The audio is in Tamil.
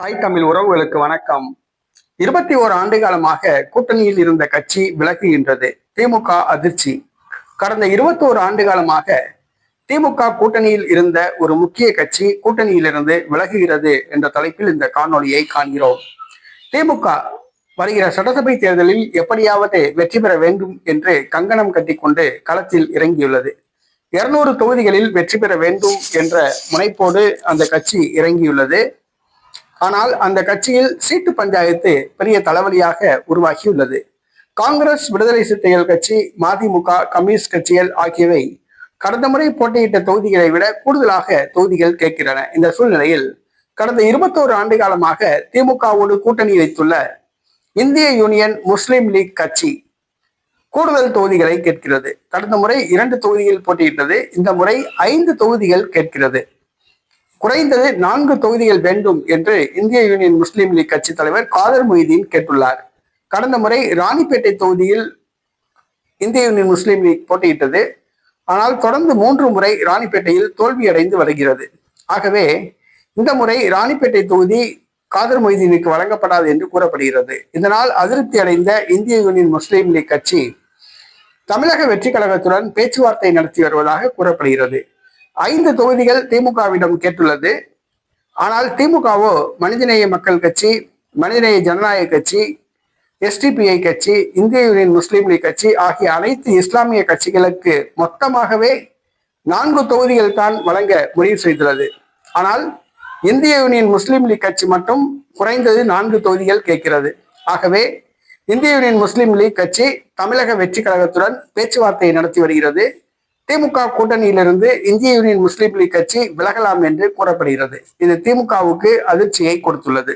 தாய் தமிழ் உறவுகளுக்கு வணக்கம். இருபத்தி ஓரு ஆண்டு காலமாக கூட்டணியில் இருந்த கட்சி விலகுகின்றது. திமுக அதிர்ச்சி. கடந்த இருபத்தோரு ஆண்டு காலமாக திமுக கூட்டணியில் இருந்த ஒரு முக்கிய கட்சி கூட்டணியிலிருந்து விலகுகிறது என்ற தலைப்பில் இந்த காணொளியை காண்கிறோம். திமுக வருகிற சட்டசபை தேர்தலில் எப்படியாவது வெற்றி பெற வேண்டும் என்று கங்கணம் கட்டிக்கொண்டு களத்தில் இறங்கியுள்ளது. இருநூறு தொகுதிகளில் வெற்றி பெற வேண்டும் என்ற முனைப்போடு அந்த கட்சி இறங்கியுள்ளது. ஆனால் அந்த கட்சியில் சீட்டு பஞ்சாயத்து பெரிய தலைவலியாக உருவாகியுள்ளது. காங்கிரஸ் விடுதலை சிறுத்தைகள் கட்சி மதிமுக கம்யூனிஸ்ட் கட்சிகள் ஆகியவை கடந்த முறை போட்டியிட்ட தொகுதிகளை விட கூடுதலாக தொகுதிகள் கேட்கின்றன. இந்த சூழ்நிலையில் கடந்த இருபத்தோரு ஆண்டு காலமாக திமுகவோடு கூட்டணி வைத்துள்ள இந்திய யூனியன் முஸ்லிம் லீக் கட்சி கூடுதல் தொகுதிகளை கேட்கிறது. கடந்த முறை இரண்டு தொகுதிகள் போட்டியிட்டது. இந்த முறை ஐந்து தொகுதிகள் கேட்கிறது. குறைந்தது நான்கு தொகுதிகள் வேண்டும் என்று இந்திய யூனியன் முஸ்லீம் லீக் கட்சி தலைவர் காதர் மொய்தீன் கேட்டுள்ளார். கடந்த முறை ராணிப்பேட்டை தொகுதியில் இந்திய யூனியன் முஸ்லீம் லீக் போட்டியிட்டது. ஆனால் தொடர்ந்து மூன்று முறை ராணிப்பேட்டையில் தோல்வியடைந்து வருகிறது. ஆகவே இந்த முறை ராணிப்பேட்டை தொகுதி காதர் மொய்தீனுக்கு வழங்கப்படாது என்று கூறப்படுகிறது. இதனால் அதிருப்தி அடைந்த இந்திய யூனியன் முஸ்லீம் லீக் கட்சி தமிழக வெற்றி கழகத்துடன் பேச்சுவார்த்தை நடத்தி வருவதாக கூறப்படுகிறது. ஐந்து தொகுதிகள் திமுகவிடம் கேட்டுள்ளது. ஆனால் திமுகவோ மனிதநேய மக்கள் கட்சி மனிதநேய ஜனநாயக கட்சி எஸ்டிபிஐ கட்சி இந்திய யூனியன் முஸ்லீம் லீக் கட்சி ஆகிய அனைத்து இஸ்லாமிய கட்சிகளுக்கு மொத்தமாகவே நான்கு தொகுதிகள் தான் வழங்க முடிவு செய்துள்ளது. ஆனால் இந்திய யூனியன் முஸ்லீம் லீக் கட்சி மட்டும் குறைந்தது நான்கு தொகுதிகள் கேட்கிறது. ஆகவே இந்திய யூனியன் முஸ்லீம் லீக் கட்சி தமிழக வெற்றி கழகத்துடன் பேச்சுவார்த்தை நடத்தி வருகிறது. திமுக கூட்டணியிலிருந்து இந்திய யூனியன் முஸ்லீம் லீக் கட்சி விலகலாம் என்று கூறப்படுகிறது. இது திமுகவுக்கு அதிர்ச்சியை கொடுத்துள்ளது.